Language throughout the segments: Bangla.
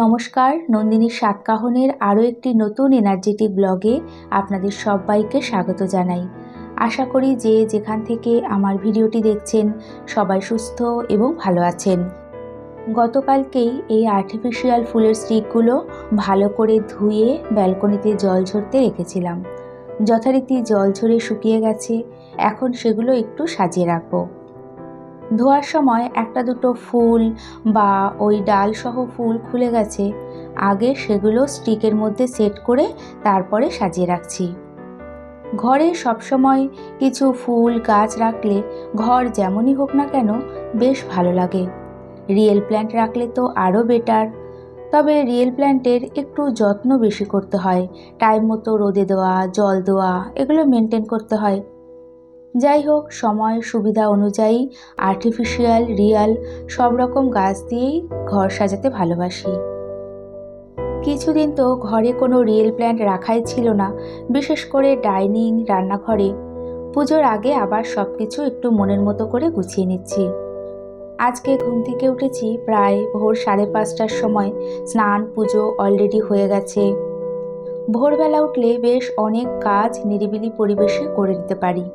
নমস্কার, নন্দিনী সাতকাহনের আরও একটি নতুন এনার্জেটিক ব্লগে আপনাদের সবাইকে স্বাগত জানাই। আশা করি যে যেখান থেকে আমার ভিডিওটি দেখছেন সবাই সুস্থ এবং ভালো আছেন। গতকালকেই এই আর্টিফিশিয়াল ফুলের স্টিকগুলো ভালো করে ধুয়ে ব্যালকনিতে জল ঝরতে রেখেছিলাম। যথারীতি জল ঝরে শুকিয়ে গেছে, এখন সেগুলো একটু সাজিয়ে রাখব। ধোয়ার সময় একটা দুটো ফুল বা ওই ডালসহ ফুল খুলে গেছে। আগে সেগুলো স্টিকের মধ্যে সেট করে তারপরে সাজিয়ে রাখছি। ঘরে সবসময় কিছু ফুল, গাছ রাখলে ঘর যেমনই হোক না কেন বেশ ভালো লাগে। রিয়েল প্ল্যান্ট রাখলে তো আরও বেটার। তবে রিয়েল প্ল্যান্টের একটু যত্ন বেশি করতে হয়। টাইম মতো রোদে দেওয়া, জল দেওয়া, এগুলো মেনটেন করতে হয়। যাই হোক, সময়, সুবিধা অনুযায়ী আর্টিফিশিয়াল রিয়াল সব রকম গাছ দিয়েই ঘর সাজাতে ভালোবাসি। কিছুদিন তো ঘরে কোনো রিয়েল প্ল্যান্ট রাখাই ছিল না, বিশেষ করে ডাইনিং রান্নাঘরে। পুজোর আগে আবার সব কিছু একটু মনের মতো করে গুছিয়ে নিচ্ছি। আজকে ঘুম থেকে উঠেছি প্রায় ভোর সাড়ে পাঁচটার সময়, স্নান, পুজো অলরেডি হয়ে গেছে। ভোরবেলা উঠলে বেশ অনেক কাজ নিরিবিলি পরিবেশে করে নিতে পারি।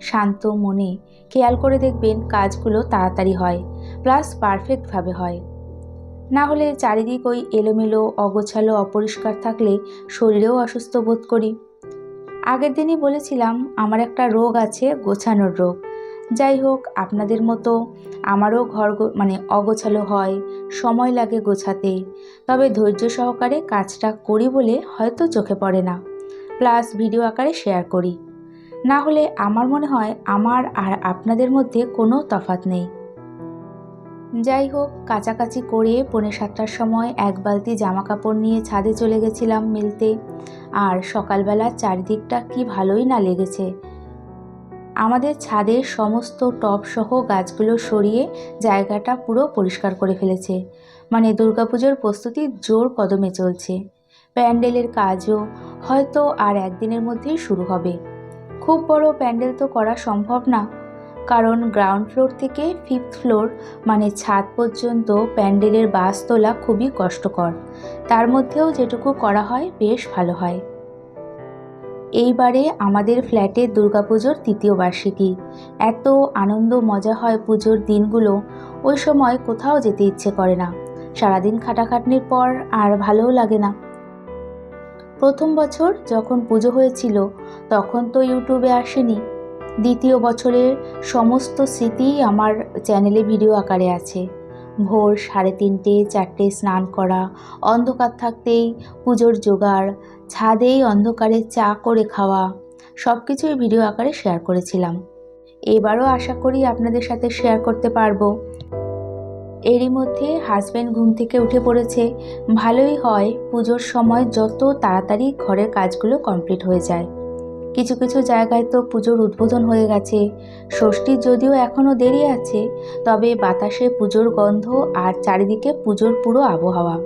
শান্ত মনে খেয়াল করে দেখবেন কাজগুলো তাড়াতাড়ি হয় প্লাস পারফেক্টভাবে হয়। না হলে চারিদিক ওই এলোমেলো, অগোছালো, অপরিষ্কার থাকলে শরীরেও অসুস্থ বোধ করি। আগের দিনই বলেছিলাম, আমার একটা রোগ আছে, গোছানোর রোগ। যাই হোক, আপনাদের মতো আমারও ঘর মানে অগোছালো হয়, সময় লাগে গোছাতে তবে ধৈর্য সহকারে কাজটা করি বলে হয়তো চোখে পড়ে না। প্লাস ভিডিও আকারে শেয়ার করি। না হলে আমার মনে হয় আমার আর আপনাদের মধ্যে কোনো তফাত নেই। যাই হোক, কাছাকাছি করে পৌনে সাতটার সময় এক বালতি জামা কাপড় নিয়ে ছাদে চলে গেছিলাম মিলতে। আর সকালবেলা চারিদিকটা কি ভালোই না লেগেছে। আমাদের ছাদের সমস্ত টপসহ গাছগুলো সরিয়ে জায়গাটা পুরো পরিষ্কার করে ফেলেছে। মানে দুর্গাপুজোর প্রস্তুতি জোর কদমে চলছে। প্যান্ডেলের কাজও হয়তো আর একদিনের মধ্যেই শুরু হবে। খুব বড় প্যান্ডেল তো করা সম্ভব না। কারণ গ্রাউন্ড ফ্লোর থেকে ফিফথ ফ্লোর মানে ছাদ পর্যন্ত প্যান্ডেলের বাস তোলা খুবই কষ্টকর। তার মধ্যেও যেটুকু করা হয়, বেশ ভালো হয়। এইবারে আমাদের ফ্ল্যাটে দুর্গাপুজোর তৃতীয় বার্ষিকী। এত আনন্দ মজা হয় পুজোর দিনগুলো, ওই সময় কোথাও যেতে ইচ্ছে করে না। সারাদিন খাটাখাটনির পর আর ভালোও লাগে না। প্রথম বছর যখন পুজো হয়েছিল, তখন তো ইউটিউবে আসেনি। দ্বিতীয় বছরের সমস্ত স্মৃতিই আমার চ্যানেলে ভিডিও আকারে আছে। ভোর সাড়ে তিনটে, চারটে স্নান করা, অন্ধকার থাকতেই পুজোর জোগাড় ছাদেই অন্ধকারে চা করে খাওয়া সব কিছুই ভিডিও আকারে শেয়ার করেছিলাম। এবারও আশা করি আপনাদের সাথে শেয়ার করতে পারব। এরই মধ্যে হাজব্যান্ড ঘুম থেকে উঠে পড়েছে। ভালোই হয়, পুজোর সময় যত তাড়াতাড়ি ঘরের কাজগুলো কমপ্লিট হয়ে যায়। কিছু কিছু জায়গায় তো পুজোর উদ্বোধন হয়ে গেছে। ষষ্ঠীর যদিও এখনও দেরি আছে, তবে বাতাসে পুজোর গন্ধ আর চারিদিকে পুজোর পুরো আবহাওয়া।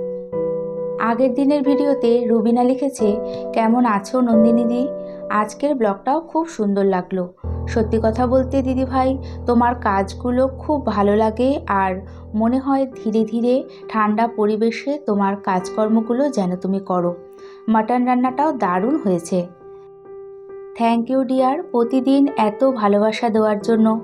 আগের দিনের ভিডিওতে রুবিনা লিখেছে, কেমন আছো নন্দিনীদি আজকের ব্লগটাও খুব সুন্দর লাগল। সত্যি কথা বলতে দিদি ভাই, তোমার কাজগুলো খুব ভালো লাগে আর মনে হয় ধীরে ধীরে ঠান্ডা পরিবেশে তোমার কাজকর্মগুলো যেন তুমি করো। মাটন রান্নাটাও দারুণ হয়েছে। থ্যাংক ইউ ডিয়ার প্রতিদিন এত ভালোবাসা দেওয়ার জন্য।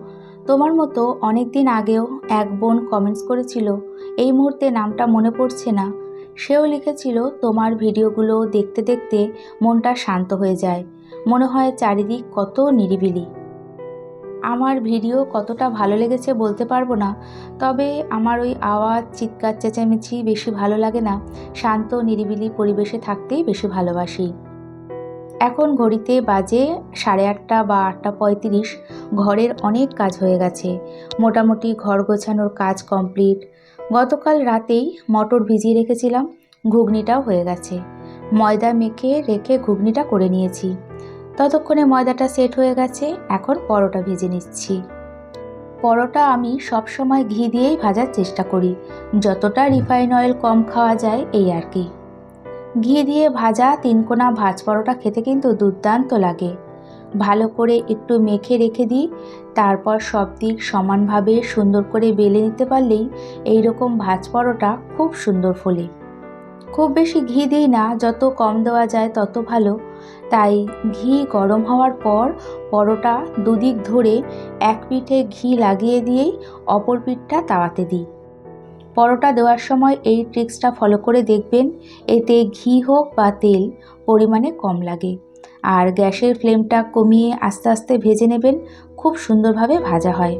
তোমার মতো অনেক দিন আগেও এক বোন কমেন্টস করেছিল, এই মুহূর্তে নামটা মনে পড়ছে না। সেও লিখেছিল, তোমার ভিডিওগুলো দেখতে দেখতে মনটা শান্ত হয়ে যায়। মনে হয় চারিদিক কত নিরিবিলি। আমার ভিডিও কতটা ভালো লেগেছে বলতে পারব না, তবে আমার ওই আওয়াজ, চিৎকার, চেঁচামেচি বেশি ভালো লাগে না। শান্ত, নিরিবিলি পরিবেশে থাকতেই বেশি ভালোবাসি। এখন ঘড়িতে বাজে সাড়ে আটটা বা আটটা পঁয়ত্রিশ, ঘরের অনেক কাজ হয়ে গেছে। মোটামুটি ঘর গোছানোর কাজ কমপ্লিট। গতকাল রাতেই মটর ভিজিয়ে রেখেছিলাম, ঘুগনিটাও হয়ে গেছে। ময়দা মেখে রেখে ঘুগনিটা করে নিয়েছি। ততক্ষণে ময়দাটা সেট হয়ে গেছে, এখন পরোটা ভেজে নিচ্ছি। পরোটা আমি সবসময় ঘি দিয়েই ভাজার চেষ্টা করি, যতটা রিফাইন অয়েল কম খাওয়া যায় এই আর কি। ঘি দিয়ে ভাজা তিনকোনা ভাজ পরোটা খেতে কিন্তু দুর্দান্ত লাগে। ভালো করে একটু মেখে রেখে দিই, তারপর সব দিক সমানভাবে সুন্দর করে বেলে নিতে পারলেই এই রকম ভাজ পরোটা খুব সুন্দর ফোলে। খুব বেশি ঘি দিই না, যত কম দেওয়া যায় তত ভালো। তাই ঘি গরম হওয়ার পর পরোটা দুদিক ধরে এক পিঠে ঘি লাগিয়ে দিয়েই অপর পিঠটা তাওয়াতে দিই। পরোটা দেওয়ার সময় এই ট্রিক্সটা ফলো করে দেখবেন, এতে ঘি হোক বা তেল পরিমাণে কম লাগে। আর গ্যাসের ফ্লেমটা কমিয়ে আস্তে আস্তে ভেজে নেবেন, খুব সুন্দরভাবে ভাজা হয়।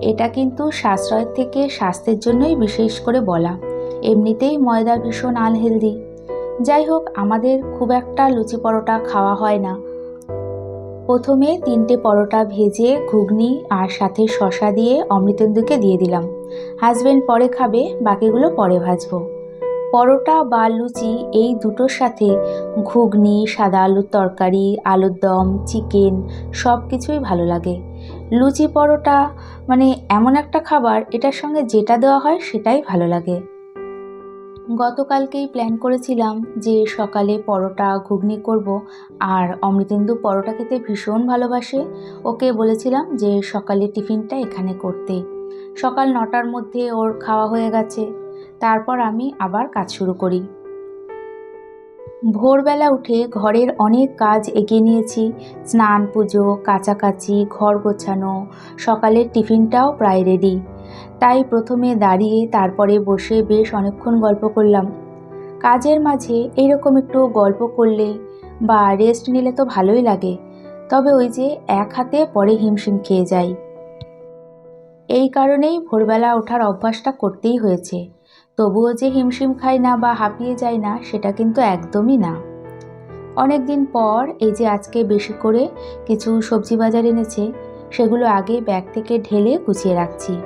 এটা কিন্তু সাশ্রয়ের থেকে স্বাস্থ্যের জন্যই বিশেষ করে বলা। এমনিতেই ময়দা ভীষণ আনহেলদি। যাই হোক আমাদের খুব একটা লুচি পরোটা খাওয়া হয় না। প্রথমে তিনটে পরোটা ভেজে ঘুগনি আর সাথে শশা দিয়ে অমৃতেন্দুকে দিয়ে দিলাম। হাজব্যান্ড পরে খাবে, বাকিগুলো পরে ভাজবো। পরোটা বা লুচি এই দুটোর সাথে ঘুগনি, সাদা আলুর তরকারি, আলুর দম, চিকেন সব কিছুই ভালো লাগে। লুচি পরোটা মানে এমন একটা খাবার, এটার সঙ্গে যেটা দেওয়া হয় সেটাই ভালো লাগে। গতকালকেই প্ল্যান করেছিলাম যে সকালে পরোটা ঘুগনি করব, আর অমৃতেন্দু পরোটা খেতে ভীষণ ভালোবাসে। ওকে বলেছিলাম যে সকালে টিফিনটা এখানে করতে। সকাল নটার মধ্যে ওর খাওয়া হয়ে গেছে। তারপর আমি আবার কাজ শুরু করি। ভোরবেলা উঠে ঘরের অনেক কাজ এগিয়ে নিয়েছি। স্নান, পুজো, কাচাকাচি, ঘর গোছানো, সকালের টিফিনটাও প্রায় রেডি তাই প্রথমে দাঁড়িয়ে তারপরে বসে বেশ অনেকক্ষণ গল্প করলাম। কাজের মাঝে এইরকম একটু গল্প করলে বা রেস্ট নিলে তো ভালোই লাগে। তবে ওই যে এক হাতে পরে হিমশিম খেয়ে যাই। এই কারণেই ভোরবেলা ওঠার অভ্যাসটা করতেই হয়েছে। তবুও যে হিমশিম খাই না বা হাঁপিয়ে যায় না, সেটা কিন্তু একদমই না। অনেক দিন পর এই যে আজকে বেশি করে কিছু সবজি বাজার এনেছে, সেগুলো আগে ব্যাগ থেকে ঢেলে গুছিয়ে রাখছি।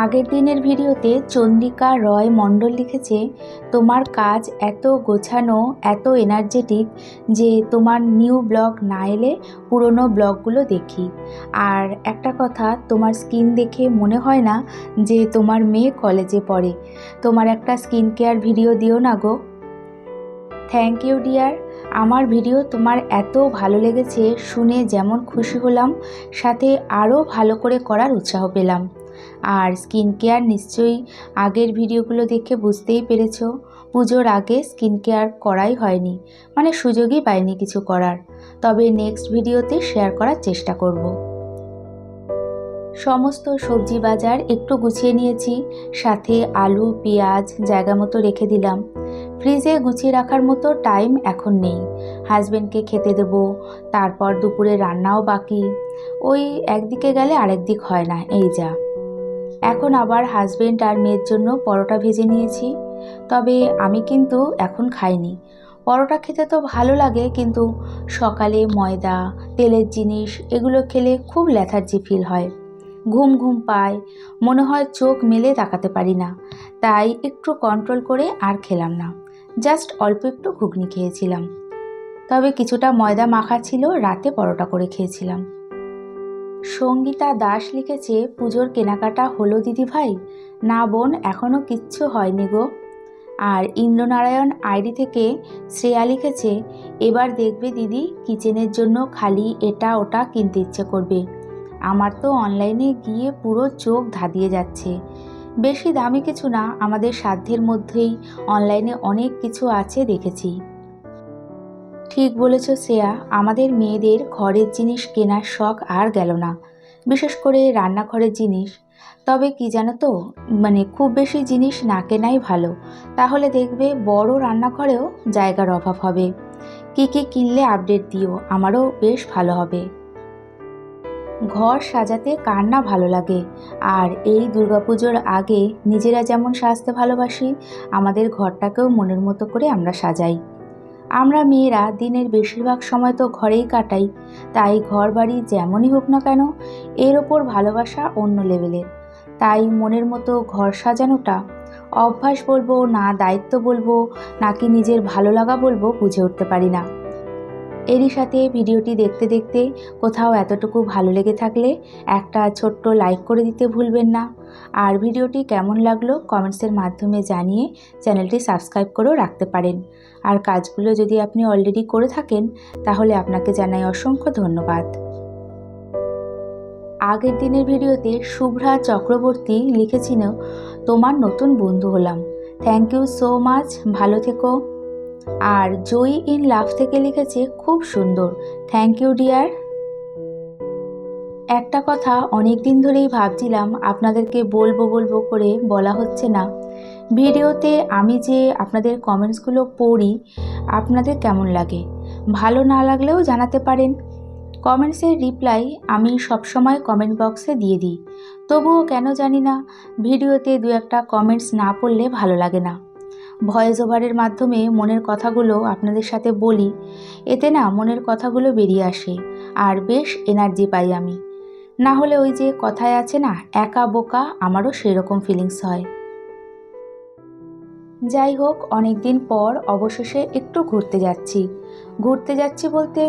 আগের দিনের ভিডিওতে চন্দ্রিকা রয় মণ্ডল লিখেছে, তোমার কাজ এত গোছানো, এত এনার্জেটিক যে তোমার নিউ ব্লগ না এলে পুরনো ব্লগগুলো দেখি। আর একটা কথা, তোমার স্কিন দেখে মনে হয় না যে তোমার মেয়ে কলেজে পড়ে। তোমার একটা স্কিন কেয়ার ভিডিও দিও না গো। থ্যাংক ইউ ডিয়ার আমার ভিডিও তোমার এত ভালো লেগেছে, শুনে যেমন খুশি হলাম, সাথে আরও ভালো করে করার উৎসাহ পেলাম। আর স্কিন কেয়ার নিশ্চয়ই আগের ভিডিওগুলো দেখে বুঝতেই পেরেছ। পুজোর আগে স্কিন কেয়ার করাই হয়নি মানে সুযোগই পাইনি কিছু করার। তবে নেক্সট ভিডিওতে শেয়ার করার চেষ্টা করব। সমস্ত সবজি বাজার একটু গুছিয়ে নিয়েছি, সাথে আলু, পেঁয়াজ জায়গা মতো রেখে দিলাম। ফ্রিজে গুছিয়ে রাখার মতো টাইম এখন নেই। হাজব্যান্ডকে খেতে দেবো, তারপর দুপুরে রান্নাও বাকি। ওই একদিকে গেলে আরেক দিক হয় না, এই যা। এখন আবার হাজবেন্ড আর মেয়ের জন্য পরোটা ভেজে নিয়েছি। তবে আমি কিন্তু এখন খাইনি। পরোটা খেতে তো ভালো লাগে, কিন্তু সকালে ময়দা, তেলের জিনিস, এগুলো খেলে খুব ল্যাথার্জি ফিল হয়। ঘুম ঘুম পায়, মনে হয় চোখ মেলে তাকাতে পারি না। তাই একটু কন্ট্রোল করে আর খেলাম না। জাস্ট অল্প একটু ঘুগনি খেয়েছিলাম। তবে কিছুটা ময়দা মাখা ছিল, রাতে পরোটা করে খেয়েছিলাম। সঙ্গীতা দাস লিখেছে, পুজোর কেনাকাটা হলো দিদি ভাই? না বোন এখনও কিচ্ছু হয়নি গো। আর ইন্দ্রনারায়ণ আইডি থেকে শ্রেয়া লিখেছে, এবার দেখবে দিদি, কিচেনের জন্য খালি এটা ওটা কিনতে ইচ্ছে করবে। আমার তো অনলাইনে গিয়ে পুরো চোখ ধাঁধিয়ে যাচ্ছে। বেশি দামি কিছু না, আমাদের সাধ্যের মধ্যেই অনলাইনে অনেক কিছু আছে দেখেছি। ঠিক বলেছ শ্রেয়া, আমাদের মেয়েদের ঘরের জিনিস কেনার শখ আর গেল না। বিশেষ করে রান্নাঘরের জিনিস। তবে কি জানো তো মানে খুব বেশি জিনিস না কেনাই ভালো। তাহলে দেখবে বড় রান্নাঘরেও জায়গার অভাব হবে। কি কি কিনলে আপডেট দিও, আমারও বেশ ভালো হবে। ঘর সাজাতে কার না ভালো লাগে? আর এই দুর্গাপুজোর আগে নিজেরা যেমন সাজতে ভালোবাসি, আমাদের ঘরটাকেও মনের মতো করে আমরা সাজাই। আমরা মেয়েরা দিনের বেশিরভাগ সময় তো ঘরেই কাটাই, তাই ঘর বাড়ি যেমনই হোক না কেন, এর ওপর ভালোবাসা অন্য লেভেলের। তাই মনের মতো ঘর সাজানোটা অভ্যাস বলব না দায়িত্ব বলব, নাকি নিজের ভালো লাগা বলব বুঝে উঠতে পারি না। এরই সাথে ভিডিওটি দেখতে দেখতে কোথাও এতটুকু ভালো লেগে থাকলে একটা ছোট্ট লাইক করে দিতে ভুলবেন না। আর ভিডিওটি কেমন লাগল কমেন্টসের মাধ্যমে জানিয়ে চ্যানেলটি সাবস্ক্রাইব করেও রাখতে পারেন। আর কাজগুলো যদি আপনি অলরেডি করে থাকেন, তাহলে আপনাকে জানাই অসংখ্য ধন্যবাদ। আগের দিনের ভিডিওতে শুভ্রা চক্রবর্তী লিখেছিল, তোমার নতুন বন্ধু হলাম। থ্যাংক ইউ সো মাচ ভালো থেকো। আর জয়ী ইন লাভ থেকে লিখেছে খুব সুন্দর। থ্যাংক ইউ ডিয়ার একটা কথা অনেক দিন ধরেই ভাবছিলাম, আপনাদেরকে বলব বলব করে বলা হচ্ছে না। ভিডিওতে আমি যে আপনাদের কমেন্টসগুলো পড়ি, আপনাদের কেমন লাগে? ভালো না লাগলেও জানাতে পারেন। কমেন্টসের রিপ্লাই আমি সবসময় কমেন্ট বক্সে দিয়ে দিই। তবুও কেন জানি না, ভিডিওতে দু একটা কমেন্টস না পড়লে ভালো লাগে না। ভয়েস ওভারের মাধ্যমে মনের কথাগুলো আপনাদের সাথে বলি। এতে না মনের কথাগুলো বেরিয়ে আসে, আর বেশ এনার্জি পাই আমি। না হলে ওই যে কথায় আছে না, একা বোকা, আমারও সেরকম ফিলিংস হয়। যাই হোক অনেক দিন পর অবশেষে একটু ঘুরতে যাচ্ছি। ঘুরতে যাচ্ছি বলতে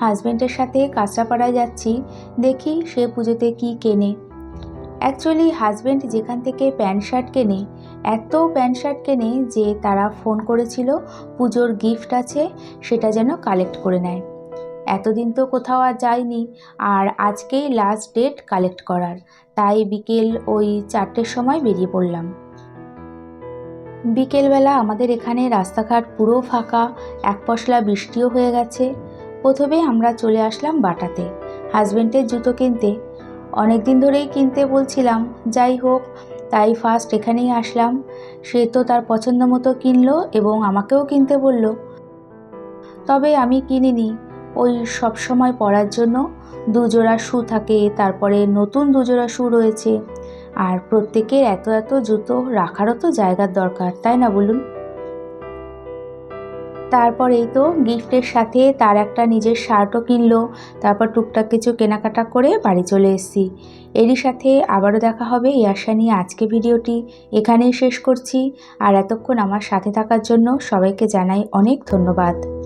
হাজব্যান্ডের সাথে কাঁচরাপাড়ায় যাচ্ছি, দেখি সে পুজোতে কি কেনে। অ্যাকচুয়ালি হাজব্যান্ড যেখান থেকে প্যান্ট শার্ট কেনে, এত প্যান্ট শার্ট কেনে যে তারা ফোন করেছিল, পুজোর গিফট আছে, সেটা যেন কালেক্ট করে নেয়। এতদিন তো কোথাও আর যায়নি, আর আজকেই লাস্ট ডেট কালেক্ট করার। তাই বিকেল ওই চারটের সময় বেরিয়ে পড়লাম। বিকেলবেলা আমাদের এখানে রাস্তাঘাট পুরো ফাঁকা, এক পশলা বৃষ্টিও হয়ে গেছে। প্রথমে আমরা চলে আসলাম বাটাতে। হাজব্যান্ডের জুতো কিনতে। অনেক দিন ধরেই কিনতে বলছিলাম, যাই হোক, তাই ফার্স্ট এখানেই আসলাম। সে তো তার পছন্দ মতো কিনলো এবং আমাকেও কিনতে বলল। তবে আমি কিনিনি। ওই সব সময় পরার জন্য দুজোড়া শু থাকে, তারপরে নতুন দুজোড়া শু রয়েছে। আর প্রত্যেকের এত এত জুতো রাখারও তো জায়গার দরকার, তাই না বলুন? তারপর এই তো গিফটের সাথে তার একটা নিজের শার্টও কিনলো। তারপর টুকটাক কিছু কেনাকাটা করে বাড়ি চলে এসেছি। এরই সাথে আবারও দেখা হবে এই আশা নিয়ে আজকে ভিডিওটি। এখানেই শেষ করছি। আর এতক্ষণ আমার সাথে থাকার জন্য সবাইকে জানাই অনেক ধন্যবাদ।